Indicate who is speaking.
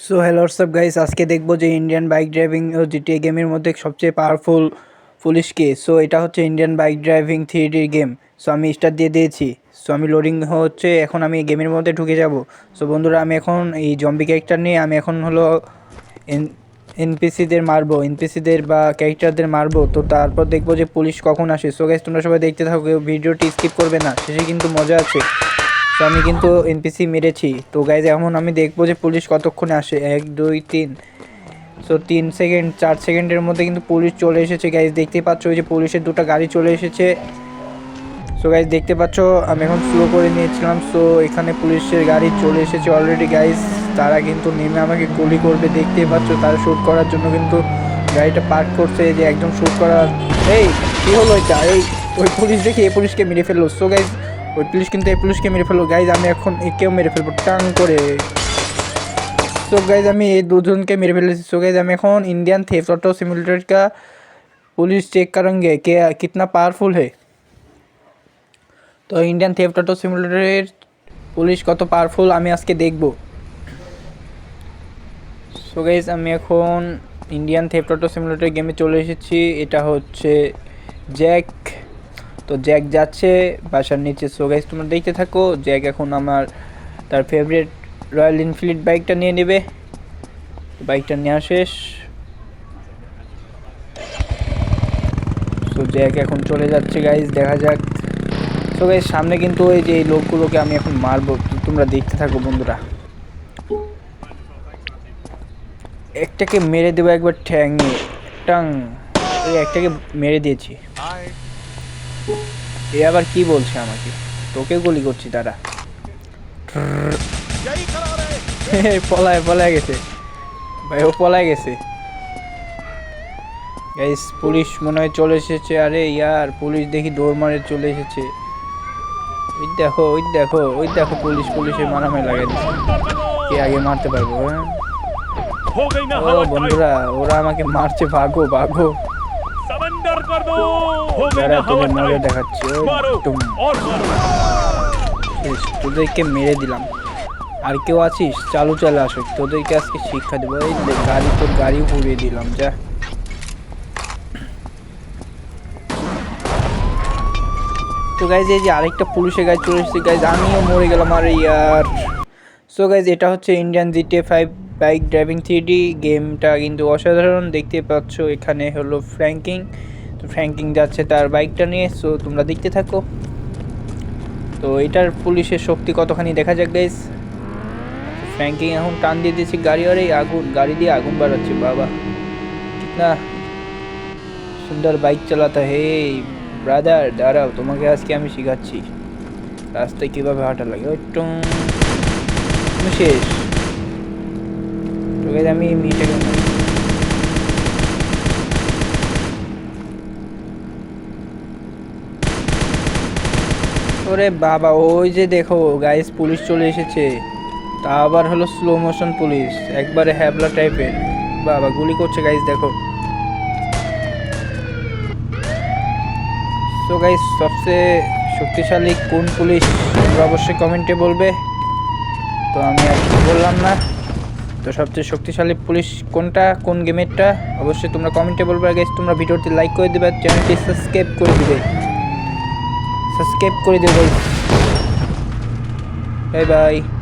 Speaker 1: So hello সব guys আজকে দেখব যে ইন্ডিয়ান বাইক ড্রাইভিং ও জিটিএ গেমের মধ্যে সবচেয়ে পাওয়ারফুল পুলিশ কে সো এটা হচ্ছে ইন্ডিয়ান বাইক ড্রাইভিং থ্রি ডির গেম সো আমি স্টার্ট দিয়ে দিয়েছি। সো আমি লোডিং হচ্ছে, এখন আমি গেমের মধ্যে ঢুকে যাব। সো বন্ধুরা, আমি এখন এই জম্বি ক্যারেক্টার নিয়ে, আমি এখন হলো এন এনপিসিদের মারবো। এনপিসিদের বা ক্যারেক্টারদের মারবো। তো তারপর দেখব যে পুলিশ কখন আসে। সো গাইস তোমরা সবাই দেখতে থাকো, ভিডিওটি স্কিপ করবে না। শেষে কিন্তু মজা আছে। তো আমি কিন্তু এনপিসি মেরেছি। তো গাইজ এখন আমি দেখব যে পুলিশ কতক্ষণে আসে। এক, দুই, তিন। সো তিন সেকেন্ড চার সেকেন্ডের মধ্যে কিন্তু পুলিশ চলে এসেছে। গাইজ দেখতে পাচ্ছ ওই যে পুলিশের দুটো গাড়ি চলে এসেছে। সো গাইজ দেখতে পাচ্ছ, আমি এখন স্লো করে নিয়েছিলাম। সো এখানে পুলিশের গাড়ি চলে এসেছে অলরেডি গাইজ তারা কিন্তু নেমে আমাকে গুলি করবে। দেখতেই পাচ্ছ, তারা শ্যুট করার জন্য কিন্তু গাড়িটা পার্ক করছে। যে একদম শ্যুট করার এই, কী হলো এটা? এই, ওই পুলিশ দেখে এই পুলিশকে মেরে ফেলল। সো গাইজ ওই পুলিশ কিন্তু এই পুলিশকে মেরে ফেললো গাইজ আমি এখন একেও মেরে ফেলবো টাং করে सो गाइज আমি এই দুজনকে মেরে ফেলেছি सो गाइज আমি এখন इंडियन थेफ्ट ऑटो सिमुलेटर का पुलिस चेक करेंगे कि कितना पावरफुल है তো ইন্ডিয়ান থেফট অটো সিমুলেটরের পুলিশ কত পাওয়ারফুল আমি আজকে দেখব সো গাইজ আমি এখন ইন্ডিয়ান থেফট অটো সিমুলেটর গেমে চলে এসেছি এটা হচ্ছে জ্যাক তো জ্যাক যাচ্ছে, বাসার নিচে। সো গাইজ তোমরা দেখতে থাকো, জ্যাক এখন আমার তার ফেভারিট রয়্যাল এনফিল্ড বাইকটা নিয়ে নেবে। বাইকটা নেওয়া শেষ। সো জ্যাক এখন চলে যাচ্ছে গাইজ দেখা যাক। সো গাইজ সামনে কিন্তু ওই যে এই লোকগুলোকে আমি এখন মারবো, তো তোমরা দেখতে থাকো বন্ধুরা। একটাকে মেরে দেবো একবার ঠ্যাং টাং ওই একটাকে মেরে দিয়েছি। এ আবার কি বলছে আমাকে? তোকে গুলি করছি তারা পলায় পলায় গেছে। ভাই ও পলায় গেছে। গাইস পুলিশ মনে হয় চলে এসেছে। আরে ইয়ার পুলিশ দেখি দৌড় মারে চলে এসেছে। ওই দেখো ওই দেখো ওই দেখো পুলিশ পুলিশে মারামে লাগে কে আগে মারতে পারব হ্যাঁ? ও বন্ধুরা ওরা আমাকে মারছে ভাগো ভাগো। মার
Speaker 2: কর
Speaker 1: দো
Speaker 2: হবে তোমার
Speaker 1: নজর তোদেরকে মেরে দিলাম। আর কেউ আছিস? চালু চলে আসো। তোদেরকে আজকে শিক্ষা দেবো। এই গাড়ি তোর গাড়ি ঘুরিয়ে দিলাম যা। তো গাইজ এই যে আরেকটা পুলিশে গাই চলে এসেছে। গাইজ আমিও মরে গেলাম আর ইয়ার। সো গাইজ এটা হচ্ছে Indian GTA five bike driving three D গেমটা কিন্তু অসাধারণ দেখতে পাচ্ছ এখানে হলো ফ্র্যাঙ্কিং ফ্র্যাঙ্কিং যাচ্ছে তার বাইকটা নিয়ে সো তোমরা দেখতে থাকো। তো এটার পুলিশের শক্তি কতখানি দেখা যাক গাইস ফ্র্যাঙ্কিং এখন টান দিয়ে দিয়েছি গাড়ি আর এই আগুন, গাড়ি দিয়ে আগুন বাড়াচ্ছে, বাবা। না। সুন্দর বাইক চালাতে হে ব্রাদার দাঁড়াও, তোমাকে আজকে আমি শেখাচ্ছি। রাস্তায় কীভাবে হাঁটা লাগে, ওই টুং। তুমি শেষ। তো আমি মেয়েটাকে ওরে বাবা, ওই যে দেখো গাইস পুলিশ চলে এসেছে। তা আবার হলো স্লো মোশন পুলিশ, একবারে হ্যাবলা টাইপের বাবা, গুলি করছে গাইস দেখো। সো গাইস সবচেয়ে শক্তিশালী কোন পুলিশ, তোমরা অবশ্যই কমেন্টে বলবে। তো আমি আর কিছু বললাম না। তো সবচেয়ে শক্তিশালী পুলিশ কোনটা, কোন গেমেরটা অবশ্যই তোমরা কমেন্টে বলবে। গাইস তোমরা ভিডিওটি লাইক করে দিবে, আর চ্যানেলটি সাবস্ক্রাইব করে দিবে। サスケこれで動いますバイバイ。